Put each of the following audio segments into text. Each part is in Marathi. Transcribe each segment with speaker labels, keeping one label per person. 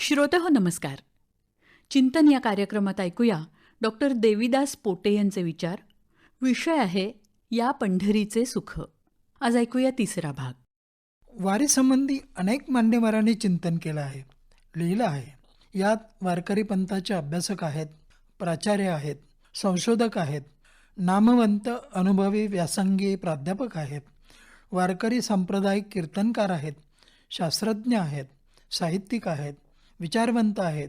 Speaker 1: श्रोते हो नमस्कार. चिंतन या कार्यक्रमात ऐकूया डॉक्टर देवीदास पोटे यांचे विचार. विषय आहे या पंढरीचे सुख. आज ऐकूया तिसरा भाग.
Speaker 2: वारीसंबंधी अनेक मान्यवरांनी चिंतन केलं आहे. लिहिलं आहे. यात वारकरी पंथाचे अभ्यासक आहेत प्राचार्य आहेत संशोधक आहेत नामवंत अनुभवी व्यासंगी प्राध्यापक आहेत वारकरी सांप्रदायिक कीर्तनकार आहेत शास्त्रज्ञ आहेत साहित्यिक आहेत विचारवंत आहेत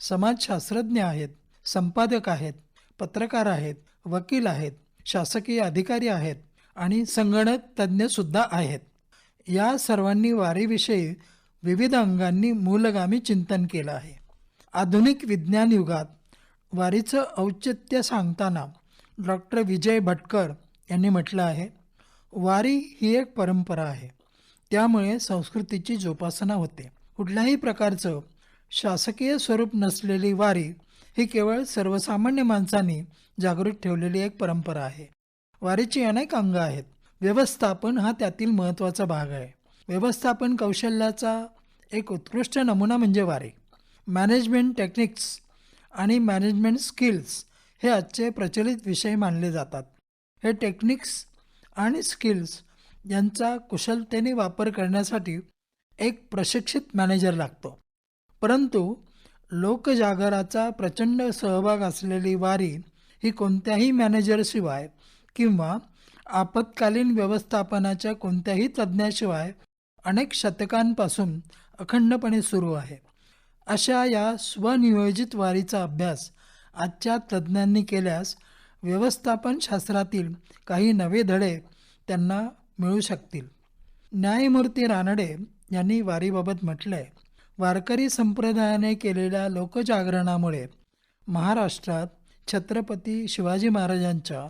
Speaker 2: समाजशास्त्रज्ञ आहेत संपादक आहेत पत्रकार आहेत वकील आहेत शासकीय अधिकारी आहेत आणि संगणक तज्ज्ञसुद्धा आहेत. या सर्वांनी वारीविषयी विविध अंगांनी मूलगामी चिंतन केलं आहे. आधुनिक विज्ञान युगात वारीचं औचित्य सांगताना डॉक्टर विजय भटकर यांनी म्हटलं आहे वारी ही एक परंपरा आहे. त्यामुळे संस्कृतीची जोपासना होते. कुठल्याही प्रकारचं शासकीय स्वरूप नसलेली वारी ही केवळ सर्वसामान्य माणसांनी जागृत ठेवलेली एक परंपरा आहे. वारीची अनेक अंग आहेत. व्यवस्थापन हा त्यातील महत्त्वाचा भाग आहे. व्यवस्थापन कौशल्याचा एक उत्कृष्ट नमुना म्हणजे वारी. मॅनेजमेंट टेक्निक्स आणि मॅनेजमेंट स्किल्स हे आजचे प्रचलित विषय मानले जातात. हे टेक्निक्स आणि स्किल्स यांचा कुशलतेने वापर करण्यासाठी एक प्रशिक्षित मॅनेजर लागतो. परंतु लोकजागराचा प्रचंड सहभाग असलेली वारी ही कोणत्याही मॅनेजरशिवाय किंवा आपत्कालीन व्यवस्थापनाच्या कोणत्याही तज्ज्ञाशिवाय अनेक शतकांपासून अखंडपणे सुरू आहे. अशा या स्वनियोजित वारीचा अभ्यास आजच्या तज्ज्ञांनी केल्यास व्यवस्थापन शास्त्रातील काही नवे धडे त्यांना मिळू शकतील. न्यायमूर्ती रानडे यांनी वारीबाबत म्हटलं आहे वारकरी संप्रदायाने केलेल्या लोकजागरणामुळे महाराष्ट्रात छत्रपती शिवाजी महाराजांच्या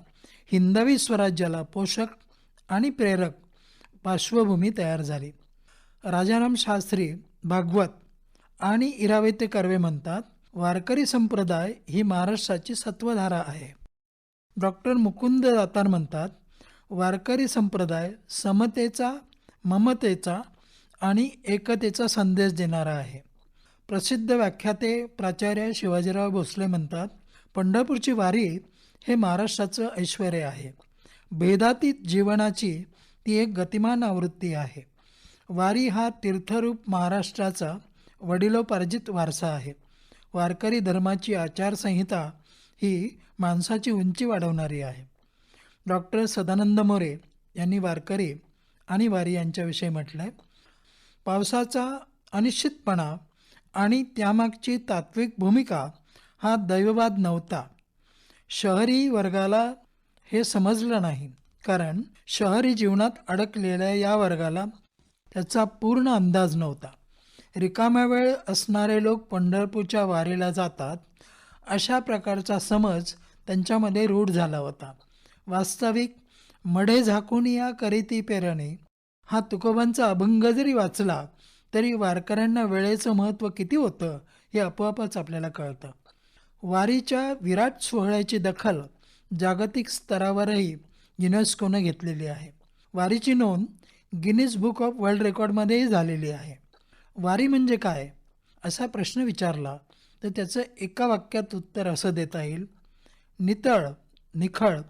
Speaker 2: हिंदवी स्वराज्याला पोषक आणि प्रेरक पार्श्वभूमी तयार झाली. राजाराम शास्त्री भागवत आणि इरावेते कर्वे म्हणतात वारकरी संप्रदाय ही महाराष्ट्राची सत्वधारा आहे. डॉक्टर मुकुंद दातार म्हणतात वारकरी संप्रदाय समतेचा ममतेचा आणि एकतेचा संदेश देणारा आहे. प्रसिद्ध व्याख्याते प्राचार्य शिवाजीराव भोसले म्हणतात पंढरपूरची वारी हे महाराष्ट्राचं ऐश्वर आहे. भेदातीत जीवनाची ती एक गतिमान आवृत्ती आहे. वारी हा तीर्थरूप महाराष्ट्राचा वडिलोपार्जित वारसा आहे. वारकरी धर्माची आचारसंहिता ही माणसाची उंची वाढवणारी आहे. डॉक्टर सदानंद मोरे यांनी वारकरी आणि वारी यांच्याविषयी म्हटलं आहे पावसाचा अनिश्चितपणा आणि त्यामागची तात्विक भूमिका हा दैववाद नव्हता. शहरी वर्गाला हे समजलं नाही कारण शहरी जीवनात अडकलेल्या या वर्गाला त्याचा पूर्ण अंदाज नव्हता. रिकाम्या वेळ असणारे लोक पंढरपूरच्या वारीला जातात अशा प्रकारचा समज त्यांच्यामध्ये रूढ झाला होता. वास्तविक मढे झाकून या करीती पेरणे हा तुकोबांचा अभंग जरी वाचला तरी वारकऱ्यांना वेळेचं महत्त्व किती होतं हे आपोआपच आपल्याला कळतं. वारीच्या विराट सोहळ्याची दखल जागतिक स्तरावरही युनेस्कोनं घेतलेली आहे. वारीची नोंद गिनीज बुक ऑफ वर्ल्ड रेकॉर्डमध्येही झालेली आहे. वारी म्हणजे काय असा प्रश्न विचारला तर त्याचं एका वाक्यात उत्तर असं देता येईल. नितळ निखळ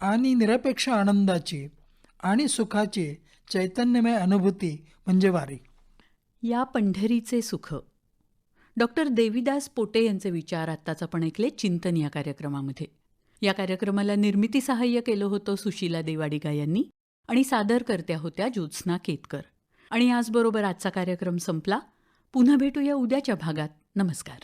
Speaker 2: आणि निरपेक्ष आनंदाची आणि सुखाची चैतन्यमय अनुभूती म्हणजे वारी.
Speaker 1: या पंढरीचे सुख. डॉक्टर देवीदास पोटे यांचे विचार आत्ताच आपण ऐकले चिंतन या कार्यक्रमामध्ये. या कार्यक्रमाला निर्मिती सहाय्य केलं होतं सुशीला देवाडिगा यांनी आणि सादर करत्या होत्या ज्योत्स्ना केतकर. आणि याचबरोबर आजचा कार्यक्रम संपला. पुन्हा भेटूया उद्याच्या भागात. नमस्कार.